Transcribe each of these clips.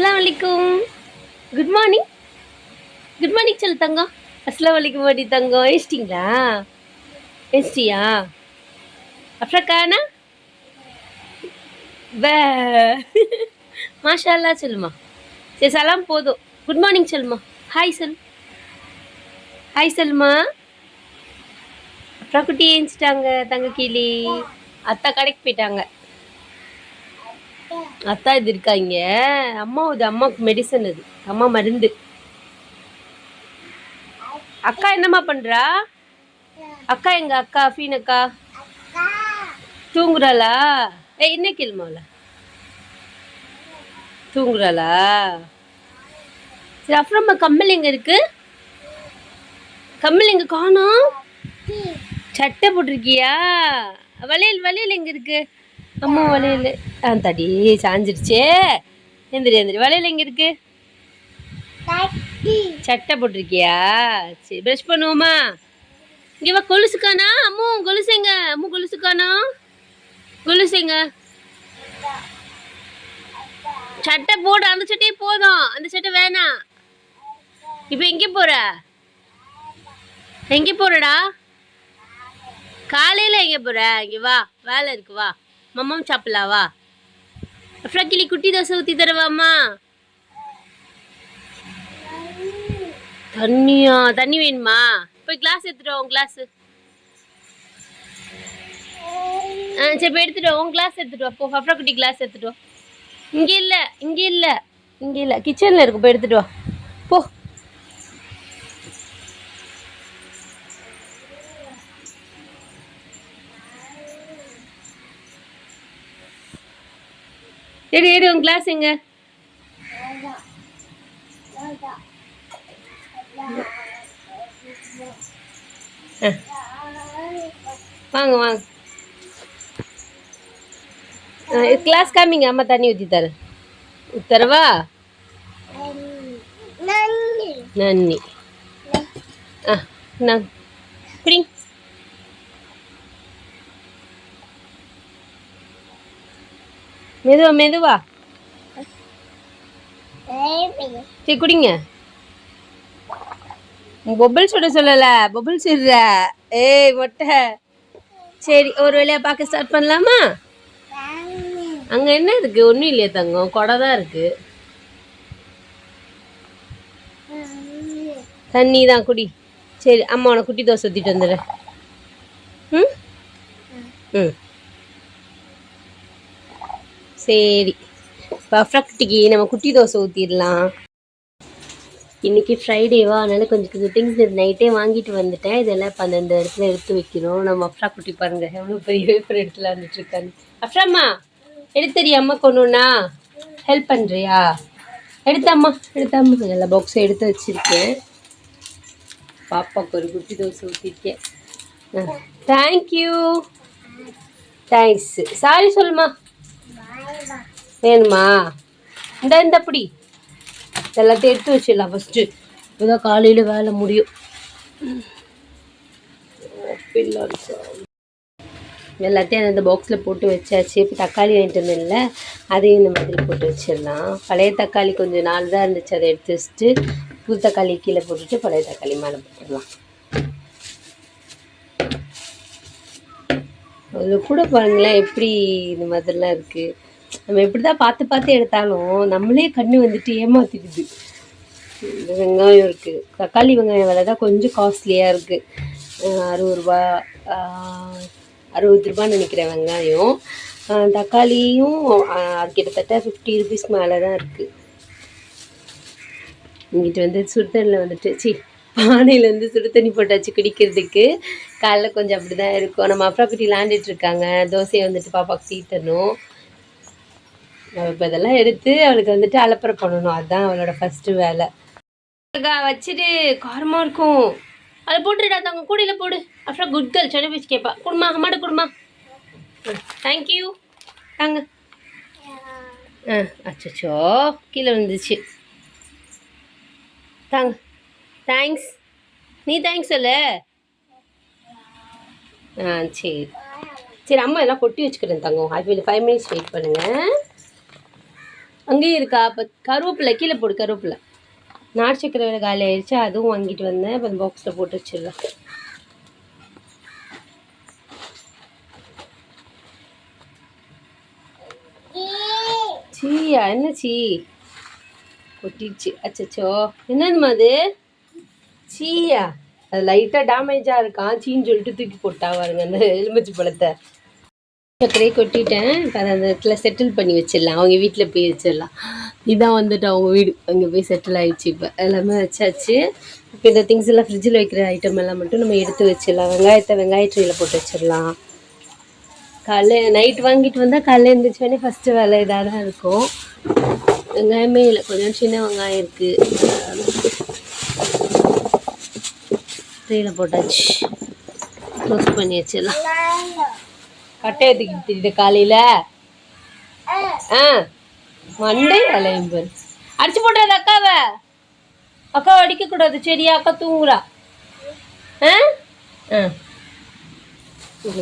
அஸ்லாம் வலைக்கும் good morning good morning சொல்லு தங்கம். அஸ்லாம் வலைக்கும் வாடி தங்கம். ஏச்சிட்டிங்களா ஏச்சிட்டியா அஃப்ரக்கானா வே. மாஷா சொல்லுமா. சரி சலாம் போதும். குட் மார்னிங் சொல்லுமா. ஹாய் சொல் ஹாய் சொல்லுமா. அப்புறம் குட்டி ஏஞ்சிட்டாங்க தங்க கிளி அத்தா கடைக்கு போயிட்டாங்க. அத்தா இது இருக்காங்க. அம்மா இது அம்மாவுக்கு மெடிசன் இது. அம்மா மருந்து. அக்கா என்னம்மா பண்றா? அக்கா எங்க அக்கா? அஃபீன் அக்கா? தூங்குறாளா? ஏ என்ன கேளுமாவில் தூங்குறாளா? சரி அப்புறமா கம்மல் எங்க இருக்கு? கம்மல் எங்க காணோம்? சட்டை போட்டிருக்கியா? வளையல் வளையல் எங்க இருக்கு? அம்மா வளையல். ஆ தடி சாஞ்சிருச்சே. எந்திரி எந்திரி. வளையல் எங்க இருக்கு? சட்டை போட்டிருக்கியா? சரி ப்ரஷ் பண்ணுவோமா? இங்கே வா கொலுசுக்கானா அம்மு கொலுசுங்க அம்மு கொலுசுக்கானா கொலுசுங்க சட்டை போடு அந்த சட்டையே போதும். அந்த சட்டை வேணாம் இப்போ எங்கே போற? எங்கே போறடா? காலையில் எங்கே போற? இங்கே வா வேலை இருக்கு வா. மம்மம் சாப்பிடலாவா? அப்புறம் கிளி குட்டி தோசை ஊற்றி தரவாம்மா. தண்ணியா தண்ணி வேணுமா? போய் கிளாஸ் எடுத்துட்டு உன் கிளாஸ் ஆ சரி போய் எடுத்துட்டு உன் கிளாஸ் எடுத்துட்டு வா. போ அப்புறம் குட்டி கிளாஸ் எடுத்துட்டு வா. இங்கே இல்லை இங்கே இல்லை இங்கே இல்லை. கிச்சனில் இருக்கு போய் எடுத்துட்டு வா. போ. எடு எடு உன் கிளாஸ் எங்க? ஆ. வாங்க வாங்க. கிளாஸ் காமிங்க அம்மா தண்ணி ஊற்றி தரேன். தரவா? நன்னி ஆ நான் குடி மெதுவா மெதுவா. சரி குடிங்க. பொபிள் சுட சொல்லல. பொபிள் சுடுற ஏய் மொட்டை. சரி ஒரு வேலையா பார்க்க ஸ்டார்ட் பண்ணலாமா? அங்க என்ன இருக்கு? ஒன்றும் இல்லையா தங்கம். கொடை தான் இருக்கு. தண்ணி தான் குடி. சரி அம்மா உனக்கு குட்டி தோசை ஊற்றிட்டு வந்துடுறேன் ம்? ம். சரி. பர்ஃபெக்ட்டுக்கு நம்ம குட்டி தோசை ஊற்றிடலாம் இன்றைக்கி ஃப்ரைடேவா அதனால் கொஞ்சம் கொஞ்சம் திங்ஸ் நைட்டே வாங்கிட்டு வந்துட்டேன். இதெல்லாம் இப்போ அந்தந்த இடத்துல எடுத்து வைக்கணும் நம்ம அஃப்ரா குட்டி பாருங்கள் எவ்வளோ பெரிய வேப்பர் இடத்துல வந்துட்டுருக்காங்க அஃப்ராம்மா எடுத்தறியாம்மா கொண்டுண்ணா ஹெல்ப் பண்ணுறியா எடுத்தாம்மா எடுத்தாம்மா எல்லா பாக்ஸும் எடுத்து வச்சுருக்கேன். பாப்பாவுக்கு ஒரு குட்டி தோசை ஊற்றிருக்கேன் தேங்க்யூ தேங்க்ஸ் சாரி சொல்லுமா வேணுமா? இந்த இந்த பிடி. எல்லாத்தையும் எடுத்து வச்சிடலாம் ஃபஸ்ட்டு இப்போதான் காலையில் வேலை முடியும். எல்லாத்தையும் அந்த பாக்ஸில் போட்டு வச்சாச்சு. இப்போ தக்காளி வாங்கிட்டு வந்தேன்ல அதையும் இந்த மாதிரி போட்டு வச்சிடலாம். பழைய தக்காளி கொஞ்சம் நாள் தான் இருந்துச்சு அதை எடுத்து வச்சுட்டு புது தக்காளி கீழே போட்டுட்டு பழைய தக்காளி மேலே போட்டுடலாம். அதில் கூட பாருங்களேன் எப்படி இந்த மாதிரிலாம் இருக்குது நம்ம எப்படி தான் பார்த்து பார்த்து எடுத்தாலும் நம்மளே கண்ணு வந்துட்டு ஏமாத்திடுது வெங்காயம் இருக்குது தக்காளி வெங்காயம் விலை தான் கொஞ்சம் காஸ்ட்லியாக இருக்குது அறுபது ரூபா அறுபது ரூபான்னு நினைக்கிறேன் வெங்காயம். தக்காளியும் கிட்டத்தட்ட ஃபிஃப்டி ருபீஸ் மேலே தான் இருக்குது இங்கிட்டு வந்து சுடுதண்ணில் வந்துட்டு சி பானையில் வந்து சுடு தண்ணி போட்டாச்சு குடிக்கிறதுக்கு காலைல கொஞ்சம் அப்படி தான் இருக்கும். நம்ம அப்புறம் குட்டி விளாண்டுட்டு இருக்காங்க. தோசையை வந்துட்டு பாப்பாவுக்கு தீத்தணும் நம்ம இப்போ இதெல்லாம் எடுத்து அவளுக்கு வந்துட்டு அலப்பறை பண்ணணும். அதுதான் அவளோட ஃபஸ்ட்டு வேலை. அக்கா வச்சுட்டு காரமாக இருக்கும். அதை போட்டுடா தங்க கூடையில் போடு. அப்புறம் குட் கேர்ள் சொன்ன பேச்சு கேட்பா குடுமா அம்மாட்ட குடுமா. தேங்க்யூ தாங்க. ஆ அச்சச்சோ கீழே வந்துச்சு தாங்க. தேங்க்ஸ் நீ தேங்க்ஸ் சொல்லு? ஆ சரி. சரி அம்மா எல்லாம் கொட்டி வச்சுக்கிறேன் தங்கம். ஐ ஃபைவ் மினிட்ஸ் வெயிட் பண்ணுங்கள் அங்கேயும் இருக்கா? அப்போ கருவேப்பிலை கீழே போடு கருவேப்பிலை. நாட்டு சக்கரை வேலை காலி ஆயிடுச்சு அதுவும் வாங்கிட்டு வந்தேன். இப்போ அந்த பாக்ஸில் போட்டு வச்சிடலாம் சீயா என்ன சீ கொட்டிடுச்சு. அச்சச்சோ. என்னதுமா அது? சீயா அது லைட்டாக டேமேஜாக இருக்கான் சீன்னு சொல்லிட்டு தூக்கி போட்டா பாருங்க அந்த எலுமிச்சை பழத்தை. சர்க்கரையை கொட்டிட்டேன். இப்போ அதை அந்த இடத்துல செட்டில் பண்ணி வச்சிடலாம். அவங்க வீட்டில் போய் வச்சிடலாம். இதான் வந்துட்டு அவங்க வீடு. அங்கே போய் செட்டில் ஆகிடுச்சு இப்போ. எல்லாமே வச்சாச்சு. இப்போ இந்த திங்ஸ் எல்லாம் ஃப்ரிட்ஜில் வைக்கிற ஐட்டம் எல்லாம் மட்டும் நம்ம எடுத்து வச்சிடலாம். வெங்காயத்தை வெங்காய ட்ரீயில் போட்டு வச்சிடலாம். காலைல நைட் வாங்கிட்டு வந்தால் காலையில் எழுந்திரிச்சோடனே ஃபஸ்ட்டு வேலை இதாக தான் இருக்கும். வெங்காயமே இல்லை. கொஞ்சம் சின்ன வெங்காயம் இருக்குது ட்ரீயில் போட்டாச்சு. க்ளோஸ் பண்ணி வச்சிடலாம். கட்டையை தூக்கிட்டு காலையில்? ஆ மண்டை அலையும் அடிச்சு போட்டாது அக்காவை. அக்காவை அடிக்கக்கூடாது. சரியா அக்கா தூங்குறா. ஆ? ஆ.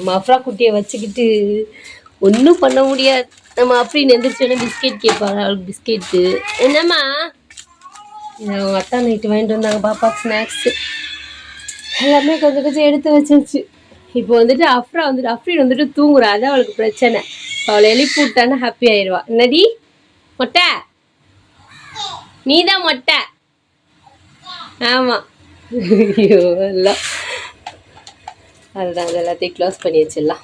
மஃப்ரா குட்டியை வச்சுக்கிட்டு ஒன்றும் பண்ண முடியாது. நம்ம அப்படின்னு எந்திரிச்சோடனே பிஸ்கெட் கேட்பாங்க அவளுக்கு பிஸ்கெட்டு. என்னம்மா? அவங்க அத்தா நைட்டு வாங்கிட்டு வந்தாங்க பாப்பா ஸ்நாக்ஸு எல்லாமே கொஞ்சம் கொஞ்சம் எடுத்து வச்சிருச்சு. இப்போ வந்துட்டு அஃப்ரா வந்துட்டு அஃப்ரீன் வந்துட்டு தூங்குறா அதான் அவளுக்கு பிரச்சனை. அவளை எழுப்பி விட்டான்னா ஹாப்பி ஆயிடுவா. என்னடி? மொட்டை? நீ தான் மொட்டை? ஆமாம் ஐயோ எல்லாம். அதுதான் அது எல்லாத்தையும் க்ளோஸ் பண்ணி வச்சிடலாம்.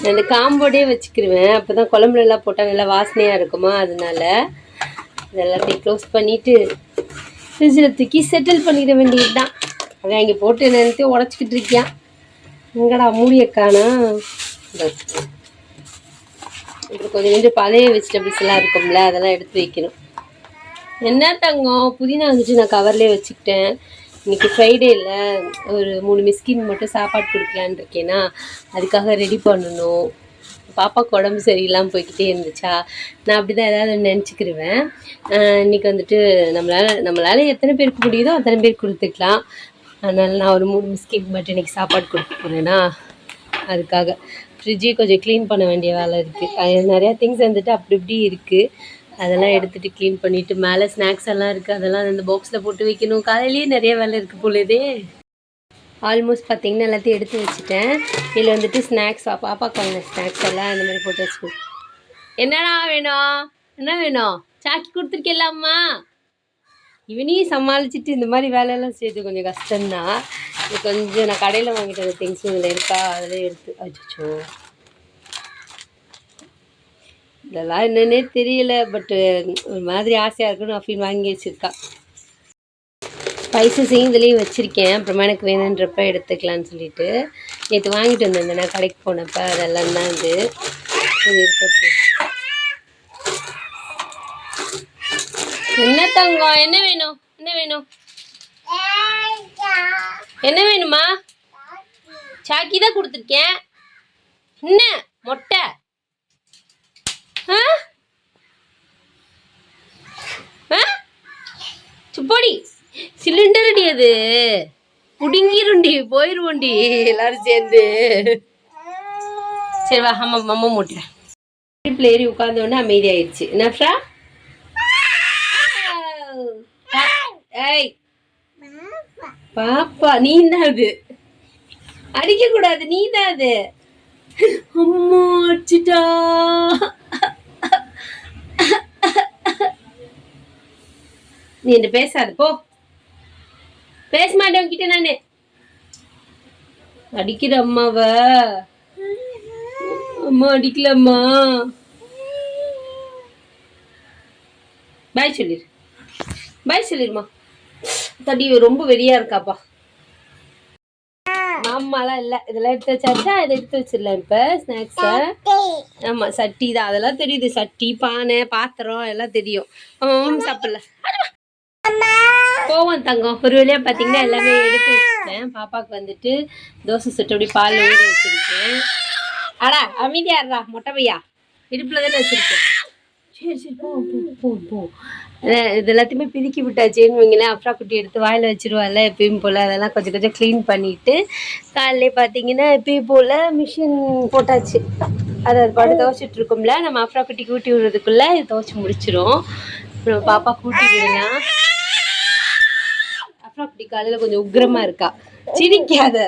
நான் இந்த காம்போடே வச்சுக்கிருவேன். அப்போ தான் குழம்புல எல்லாம் போட்டால் நல்லா வாசனையாக இருக்குமா? அதனால இது எல்லாத்தையும் க்ளோஸ் பண்ணிவிட்டு ஃப்ரிட்ஜில் தூக்கி செட்டில் பண்ணிட வேண்டியது தான் அதான் இங்கே போட்டு நினைத்து உடச்சிக்கிட்டு இருக்கியான் எங்கடா மூடியக்கானா இப்படி கொஞ்சம் கொஞ்சம் பழைய வெஜிடபிள்ஸ் எல்லாம் இருக்கும்ல அதெல்லாம் எடுத்து வைக்கணும். என்ன தங்கம்? புதினா வந்துட்டு நான் கவர்லேயே வச்சுக்கிட்டேன். இன்னைக்கு ஃப்ரைடேயில் ஒரு மூணு மிஸ்கின் மட்டும் சாப்பாடு கொடுக்கலான்னு இருக்கேனா அதுக்காக ரெடி பண்ணணும். பாப்பாவுக்கு உடம்பு சரியில்லாமல் போய்க்கிட்டே இருந்துச்சா? நான் அப்படி தான் ஏதாவது நினச்சிக்கிருவேன். இன்னைக்கு வந்துட்டு நம்மளால் நம்மளால் எத்தனை பேருக்கு முடியுதோ அத்தனை பேர் கொடுத்துக்கலாம். அதனால் நான் ஒரு மூணு பிஸ்கெட் மட்டும் இன்றைக்கி சாப்பாடு கொடுக்க போகிறேன்னா அதுக்காக. ஃப்ரிட்ஜு கொஞ்சம் க்ளீன் பண்ண வேண்டிய வேலை இருக்குது அது நிறையா திங்ஸ் வந்துட்டு அப்படி இப்படி இருக்குது அதெல்லாம் எடுத்துகிட்டு க்ளீன் பண்ணிவிட்டு மேலே ஸ்நாக்ஸ் எல்லாம் இருக்குது அதெல்லாம் அந்த பாக்ஸில் போட்டு வைக்கணும். காலையிலேயே நிறைய வேலை இருக்குது போலதே ஆல்மோஸ்ட் பார்த்திங்கன்னா எல்லாத்தையும் எடுத்து வச்சுட்டேன். இதில் வந்துட்டு ஸ்நாக்ஸ் பாப்பாக்கு வாங்க ஸ்நாக்ஸ் எல்லாம் அந்த மாதிரி போட்டு வச்சுக்கணும். என்னடா வேணும்? என்ன வேணும்? சாக்கி கொடுத்துருக்கேல்லாம்மா இவனையும் சமாளிச்சுட்டு இந்த மாதிரி வேலையெல்லாம் செய்யறது கொஞ்சம் கஷ்டம்தான் இது கொஞ்சம் நான் கடையில் வாங்கிட்டு வந்த திங்ஸும் இதில் இருக்கா? அதில் எடுத்து அச்சோ இதெல்லாம் என்னன்னே தெரியல பட்டு ஒரு மாதிரி ஆசையாக இருக்குன்னு அஃபீன் வாங்கி வச்சுருக்கா. ஸ்பைசஸையும் இதுலேயும் வச்சுருக்கேன். அப்புறமா எனக்கு வேணுன்றப்ப எடுத்துக்கலான்னு சொல்லிட்டு நேற்று வாங்கிட்டு வந்தேன். நான் கடைக்கு போனப்போ அதெல்லாம் தான் இது. இது என்ன தங்கம்? என்ன வேணும்? என்ன வேணும்? என்ன வேணுமா? சாக்கி தான் கொடுத்துருக்கேன். என்ன? மொட்டை. ஆ? ஆ? சுப்போடி சிலிண்டர் அடி அது. புடுங்கிருண்டி போயிருவோண்டி எல்லாரும் சேர்ந்து. சரி வா அம்மா அம்மா மூட்டுறேன். ஏறி உட்காந்தோடனே உடனே அமைதியாயிடுச்சு என்னஃப்ரா ஏய். பாப்பா. நீ தான் அது. அடிக்க கூடாது நீ தான் அது. அம்மா அடிச்சிட்டா. நீ என்ன பேசாத போ. பேச மாட்டேன் உன்கிட்ட நானு. அடிக்கிற அம்மாவ. அம்மா அடிக்கலம்மா பாய் சொல்லிரு. பாய் சொல்லிருமா. தடி ரொம்ப வெறியா இருக்காப்பா. ஆமாலாம் இல்லை. இதெல்லாம் எடுத்து வச்சாச்சா? இதை எடுத்து வச்சிடலாம் இப்போ ஸ்நாக்ஸை ஆமாம் சட்டி. தான். அதெல்லாம் தெரியுது. சட்டி பானை பாத்திரம் எல்லாம் தெரியும். ஆமாம் சாப்பிடல. போவோம் தங்கம். ஒரு வழியாக பார்த்தீங்கன்னா எல்லாமே எடுத்து வச்சுட்டேன். பாப்பாவுக்கு வந்துட்டு தோசை சுட்டபடி பால் ஊற வச்சிருக்கேன். அடா அமைதியாடுறா மொட்டை பையா. இடுப்பில் தானே வச்சிருக்கேன். சரி சரி போ போ போ போ. அதான் இது எல்லாத்தையுமே பிதுக்கி விட்டாச்சேன்னு வைங்களேன். அப்ரா குட்டி எடுத்து வாயில் வச்சுருவாள் எப்பயும் போல். அதெல்லாம் கொஞ்சம் கொஞ்சம் க்ளீன் பண்ணிவிட்டு காலையிலே பார்த்தீங்கன்னா எப்பயும் போல் மிஷின் போட்டாச்சு. அது அது பாட்டு துவச்சிட்டு இருக்கோம்ல. நம்ம அஃப்ரா குட்டி கூட்டி விடுறதுக்குள்ளே இது முடிச்சிடும் அப்புறம் நம்ம பாப்பா கூட்டி விடலாம் குட்டி காலையில் கொஞ்சம் உக்ரமாக இருக்கா. சிரிக்காத.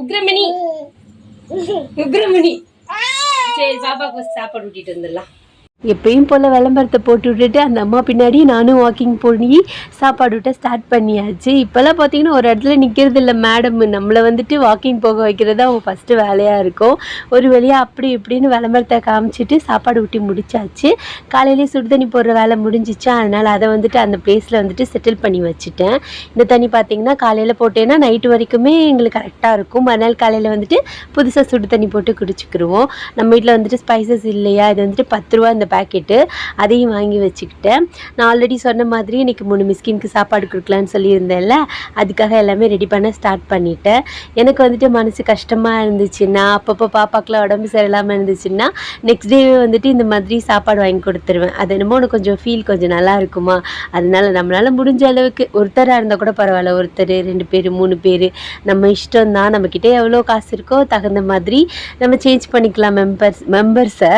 உக்ரமணி உக்ரமணி சரி பாப்பாவுக்கு சாப்பாடு ஊட்டிட்டு வந்துடலாம். எப்பயும் போல் விளம்பரத்தை போட்டு விட்டுட்டு அந்த அம்மா பின்னாடி நானும் வாக்கிங் போய் சாப்பாடு விட்ட ஸ்டார்ட் பண்ணியாச்சு. இப்போல்லாம் பார்த்தீங்கன்னா ஒரு இடத்துல நிற்கிறது இல்லை மேடம் நம்மளை வந்துட்டு வாக்கிங் போக வைக்கிறது அவங்க ஃபஸ்ட்டு வேலையாக இருக்கும். ஒரு வழியாக அப்படி இப்படின்னு விளம்பரத்தை காமிச்சிட்டு சாப்பாடு ஊட்டி முடிச்சாச்சு. காலையிலேயே சுடு தண்ணி போடுற வேலை முடிஞ்சிச்சு. அதனால் அதை வந்துட்டு அந்த பிளேஸில் வந்துட்டு செட்டில் பண்ணி வச்சுட்டேன். இந்த தண்ணி பார்த்தீங்கன்னா காலையில் போட்டேன்னா நைட்டு வரைக்குமே எங்களுக்கு கரெக்டாக இருக்கும். மறுநாள் காலையில் வந்துட்டு புதுசாக சுடு தண்ணி போட்டு குடிச்சிக்கிடுவோம் நம்ம வீட்டில் வந்துட்டு ஸ்பைசஸ் இல்லையா? இது வந்துட்டு பத்து ரூபா இந்த பேக்கெட்டு அதையும் வாங்கி வச்சுக்கிட்டேன். நான் ஆல்ரெடி சொன்ன மாதிரி இன்னைக்கு மூணு மிஸ்கின்க்கு சாப்பாடு கொடுக்கலான்னு சொல்லியிருந்தேன்ல அதுக்காக எல்லாமே ரெடி பண்ண ஸ்டார்ட் பண்ணிட்டேன். எனக்கு வந்துட்டு மனசு கஷ்டமாக இருந்துச்சுன்னா அப்பப்போ பாப்பாக்கெலாம் உடம்பு சரியில்லாமல் இருந்துச்சுன்னா நெக்ஸ்ட் டேவே வந்துட்டு இந்த மாதிரி சாப்பாடு வாங்கி கொடுத்துருவேன். அது என்னமோ உனக்கு கொஞ்சம் ஃபீல் கொஞ்சம் நல்லா இருக்குமா? அதனால நம்மளால் முடிஞ்ச அளவுக்கு ஒருத்தராக இருந்தால் கூட பரவாயில்ல. ஒருத்தர் ரெண்டு பேர் மூணு பேர் நம்ம இஷ்டம் தான் நம்மக்கிட்ட எவ்வளோ காசு இருக்கோ தகுந்த மாதிரி நம்ம சேஞ்ச் பண்ணிக்கலாம் மெம்பர்ஸ் மெம்பர்ஸை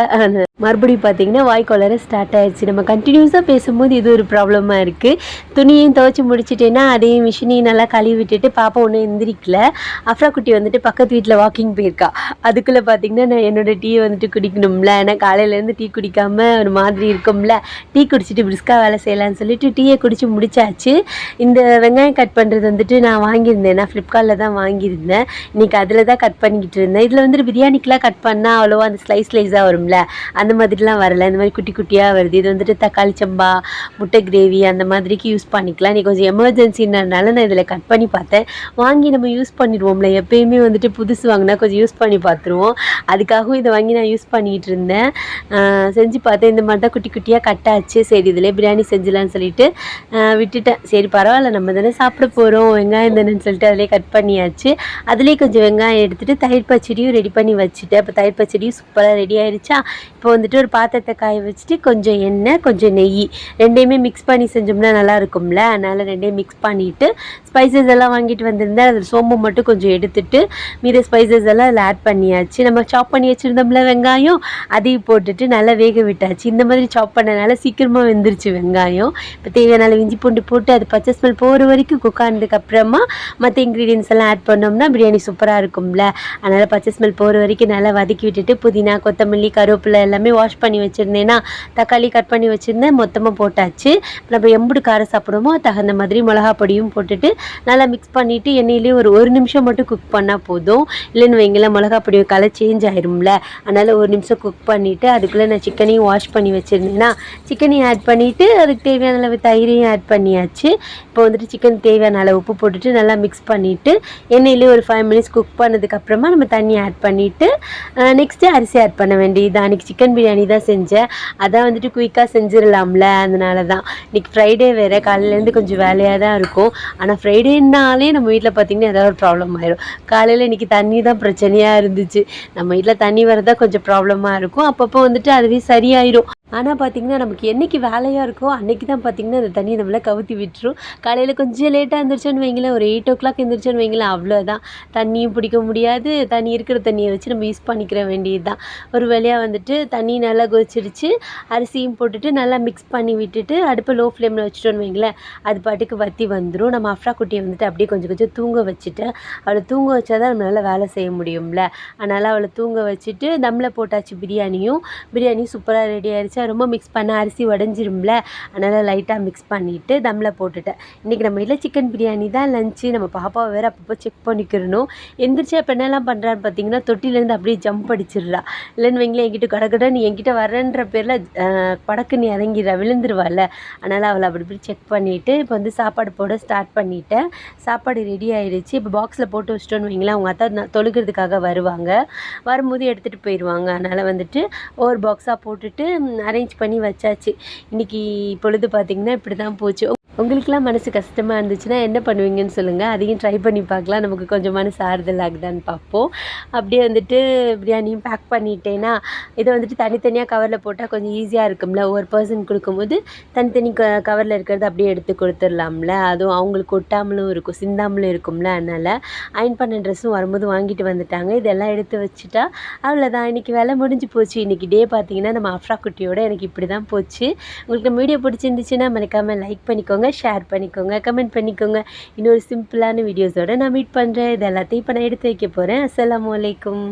மறுபடியும் பார்த்தீங்கன்னா வாய் குளர ஸ்டார்ட் ஆயிடுச்சு. நம்ம கண்டினியூஸாக பேசும்போது இது ஒரு ப்ராப்ளமாக இருக்குது துணியையும் துவைச்சி முடிச்சிட்டேன்னா அதையும் மிஷினையும் நல்லா கழுவி விட்டுட்டு பாப்பா ஒன்றும் எந்திரிக்கல. அஃப்ரா குட்டி வந்துட்டு பக்கத்து வீட்டில் வாக்கிங் போயிருக்கா. அதுக்குள்ளே பார்த்தீங்கன்னா நான் என்னோட டீ வந்துட்டு குடிக்கணும்ல. ஏன்னா காலையிலேருந்து டீ குடிக்காமல் ஒரு மாதிரி இருக்கும்ல. டீ குடிச்சிட்டு பிரிஸ்காக வேலை செய்யலாம்னு சொல்லிட்டு டீயை குடித்து முடிச்சாச்சு. இந்த வெங்காயம் கட் பண்ணுறது வந்துட்டு நான் வாங்கியிருந்தேன். நான் ஃப்ளிப்கார்ட்டில் தான் வாங்கியிருந்தேன். இன்றைக்கி அதில் தான் கட் பண்ணிக்கிட்டு இருந்தேன். இதில் வந்துட்டு பிரியாணிக்கெலாம் கட் பண்ணால் அவ்வளோவா அந்த ஸ்லைஸ் ஸ்லைஸாக வரும்ல. அந்த மாதிரிலாம் வரல. இந்த மாதிரி குட்டி குட்டியாக வருது. இது வந்துட்டு தக்காளி சம்பா முட்டை கிரேவி அந்த மாதிரிக்கு யூஸ் பண்ணிக்கலாம். நீ கொஞ்சம் எமர்ஜென்சின்றனால நான் இதில் கட் பண்ணி பார்த்தேன். வாங்கி நம்ம யூஸ் பண்ணிடுவோம்ல. எப்பயுமே வந்துட்டு புதுசு வாங்கினா கொஞ்சம் யூஸ் பண்ணி பார்த்துருவோம். அதுக்காகவும் இதை வாங்கி நான் யூஸ் பண்ணிகிட்டு இருந்தேன். செஞ்சு பார்த்தேன். இந்த மாதிரி தான் குட்டி குட்டியாக கட் ஆச்சு. சரி இதில் பிரியாணி செஞ்சிடலான்னு சொல்லிட்டு விட்டுட்டேன். சரி பரவாயில்ல. நம்ம தானே சாப்பிட போகிறோம் வெங்காயம் தானேன்னு சொல்லிட்டு அதிலே கட் பண்ணியாச்சு. அதுலேயே கொஞ்சம் வெங்காயம் எடுத்துகிட்டு தயிர் பச்சடியும் ரெடி பண்ணி வச்சுட்டேன். இப்போ தயிர் பச்சடியும் சூப்பராக ரெடி ஆயிடுச்சா இப்போ வந்துட்டு ஒரு பாத்திரத்தை காய வச்சுட்டு கொஞ்சம் எண்ணெய் கொஞ்சம் நெய். ரெண்டையுமே மிக்ஸ் பண்ணி செஞ்சோம்னா நல்லா இருக்கும்ல அதனால் ரெண்டையும் மிக்ஸ் பண்ணிவிட்டு ஸ்பைசஸ் எல்லாம் வாங்கிட்டு வந்திருந்தேன் அதில் சோம்பு மட்டும் கொஞ்சம் எடுத்துட்டு மீத ஸ்பைசஸ் எல்லாம் அதில் ஆட் பண்ணியாச்சு. நம்ம சாப் பண்ணி வச்சுருந்தோம்ல வெங்காயம் அதையும் போட்டுட்டு நல்லா வேக விட்டாச்சு. இந்த மாதிரி சாப் பண்ணனால சீக்கிரமாக வெந்துருச்சு வெங்காயம். இப்போ தேவையான இஞ்சி பூண்டு போட்டு அது பச்சை ஸ்மெல் போகிற வரைக்கும் குக் ஆனதுக்கு அப்புறமா மற்ற இன்க்ரீடியன்ஸ் எல்லாம் ஆட் பண்ணோம்னா பிரியாணி சூப்பராக இருக்கும்ல. அதனால் பச்சை ஸ்மெல் போகிற வரைக்கும் நல்லா வதக்கி விட்டுட்டு புதினா கொத்தமல்லி கருவேப்பிலை எல்லாமே வாஷ் பண்ணி வச்சு வச்சுருந்தேன்னா தக்காளி கட் பண்ணி வச்சுருந்தேன் மொத்தமாக போட்டாச்சு. நம்ம எம்புடு காரம் சாப்பிடுமோ தகுந்த மாதிரி மிளகா பொடியும் போட்டுட்டு நல்லா மிக்ஸ் பண்ணிவிட்டு எண்ணெயிலே ஒரு ஒரு நிமிஷம் மட்டும் குக் பண்ணால் போதும். இல்லைன்னு வைங்களேன் மிளகா பொடி கலர் சேஞ்ச் ஆயிரும்ல. அதனால் ஒரு நிமிஷம் குக் பண்ணிவிட்டு அதுக்குள்ளே நான் சிக்கனையும் வாஷ் பண்ணி வச்சுருந்தேன்னா சிக்கனையும் ஆட் பண்ணிவிட்டு அதுக்கு தேவையான அளவு தயிரையும் ஆட் பண்ணியாச்சு. இப்போ வந்துட்டு சிக்கன் தேவையான அளவு உப்பு போட்டுட்டு நல்லா மிக்ஸ் பண்ணிவிட்டு எண்ணெயிலே ஒரு ஃபைவ் மினிட்ஸ் குக் பண்ணதுக்கப்புறமா நம்ம தண்ணி ஆட் பண்ணிவிட்டு நெக்ஸ்ட்டு அரிசி ஆட் பண்ண வேண்டியது அன்றைக்கி சிக்கன் பிரியாணி தான் செஞ்சேன். அதான் வந்துட்டு குயிக்காக செஞ்சிடலாம்ல அதனால தான் இன்றைக்கி ஃப்ரைடே வேறு காலையிலேருந்து கொஞ்சம் வேலையாக தான் இருக்கும். ஆனால் ஃப்ரைடேனாலே நம்ம வீட்டில் பார்த்திங்கன்னா ஏதாவது ஒரு ப்ராப்ளம் ஆயிரும். காலையில் இன்றைக்கி தண்ணி தான் பிரச்சனையாக இருந்துச்சு. நம்ம வீட்டில் தண்ணி வரதான் கொஞ்சம் ப்ராப்ளமாக இருக்கும். அப்பப்போ வந்துட்டு அதுவே சரியாயிரும். ஆனால் பார்த்திங்கன்னா நமக்கு என்னைக்கு வேலையாக இருக்கோ அன்றைக்கி தான் பார்த்திங்கன்னா அந்த தண்ணியை நம்மளை கவுத்தி விட்டுரும். காலையில் கொஞ்சம் லேட்டாக எழுந்திரிச்சோன்னு வைங்களேன் ஒரு எயிட் ஓ கிளாக் எழுந்திரிச்சோன்னு வைங்களேன் அவ்வளோதான் தண்ணியும் பிடிக்க முடியாது. தண்ணி இருக்கிற தண்ணியை வச்சு நம்ம யூஸ் பண்ணிக்கிற வேண்டியது தான் ஒரு வழியாக வந்துட்டு தண்ணி நல்லா கொதிச்சிருச்சு அரிசியும் போட்டுட்டு நல்லா மிக்ஸ் பண்ணி விட்டுட்டு அடுப்பை லோ ஃப்ளேமில் வச்சுட்டோன்னு வைங்களேன் அது பாட்டுக்கு வற்றி வந்துடும் நம்ம அஃப்ரா குட்டியை வந்துட்டு அப்படியே கொஞ்சம் கொஞ்சம் தூங்க வச்சுட்டேன் அவளை தூங்க வச்சா தான் நம்மளால் வேலை செய்ய முடியும்ல. அதனால் அவளை தூங்க வச்சுட்டு தம்மில் போட்டாச்சு பிரியாணியும். பிரியாணி சூப்பராக ரெடி ஆயிடுச்சு ரொம்ப மிக்ஸ் பண்ண அரிசி உடஞ்சிரும்ல அதனால் லைட்டாக மிக்ஸ் பண்ணிவிட்டு தம்மில் போட்டுட்டேன். இன்றைக்கி நம்ம வீட்டில் சிக்கன் பிரியாணி தான் லஞ்சு நம்ம பாப்பாவை வேறு அப்பப்போ செக் பண்ணிக்கிறணும். எந்திரிச்சா இப்போ என்னெல்லாம் பண்ணுறான்னு பார்த்தீங்கன்னா தொட்டிலேருந்து அப்படியே ஜம்ப் அடிச்சிடுறா. இல்லைன்னு வைங்களேன் என்கிட்ட கடக்கட நீ என்கிட்ட வரேன்ற பேரில் படக்குன்னு இறங்கிடுறா விழுந்துருவாள்ல. அதனால் அவளை அப்படி இப்படி செக் பண்ணிவிட்டு இப்போ வந்து சாப்பாடு போட ஸ்டார்ட் பண்ணிட்டேன். சாப்பாடு ரெடி ஆகிடுச்சு இப்போ பாக்ஸில் போட்டு வச்சிட்டோன்னு வைங்களேன் அவங்க அத்தா தொழுகிறதுக்காக வருவாங்க. வரும்போது எடுத்துகிட்டு போயிடுவாங்க அதனால் வந்துட்டு ஒவ்வொரு பாக்ஸாக போட்டுட்டு அரேஞ்ச் பண்ணி வச்சாச்சு. இன்றைக்கி பொழுது பார்த்திங்கன்னா இப்படி தான் போச்சு. உங்களுக்கெல்லாம் மனசு கஷ்டமாக இருந்துச்சுன்னா என்ன பண்ணுவீங்கன்னு சொல்லுங்கள் அதையும் ட்ரை பண்ணி பார்க்கலாம். நமக்கு கொஞ்சம் மனசு ஆறுதல் ஆகுதான்னு பார்ப்போம். அப்படியே வந்துட்டு பிரியாணியும் பேக் பண்ணிட்டேன்னா இதை வந்துட்டு தனித்தனியாக கவரில் போட்டால் கொஞ்சம் ஈஸியாக இருக்கும்ல. ஒவ்வொரு பர்சன் கொடுக்கும்போது தனித்தனி க கவரில் இருக்கிறத அப்படியே எடுத்து கொடுத்துடலாம்ல. அதுவும் அவங்களுக்கு ஒட்டாமலும் இருக்கும் சிந்தாமலும் இருக்கும்ல. அதனால் அயன் பண்ண ட்ரெஸ்ஸும் வரும்போது வாங்கிட்டு வந்துட்டாங்க. இதெல்லாம் எடுத்து வச்சுட்டா அவ்வளோதான் இன்றைக்கி வேலை முடிஞ்சு போச்சு. இன்றைக்கி டே பார்த்தீங்கன்னா நம்ம அஃப்ரா குட்டியோட எனக்கு இப்படி தான் போச்சு. உங்களுக்கு நம்ம வீடியோ பிடிச்சிருந்துச்சுன்னா மறக்காமல் லைக் பண்ணிக்கோங்க. ஷேர் பண்ணிக்கோங்க கமெண்ட் பண்ணிக்கோங்க. இன்னொரு சிம்பிளான வீடியோஸோட நான் மீட் பண்ணுறேன் இது எல்லாத்தையும் இப்போ நான் எடுத்து வைக்க போகிறேன் அஸ்லாம் அலைக்கும்.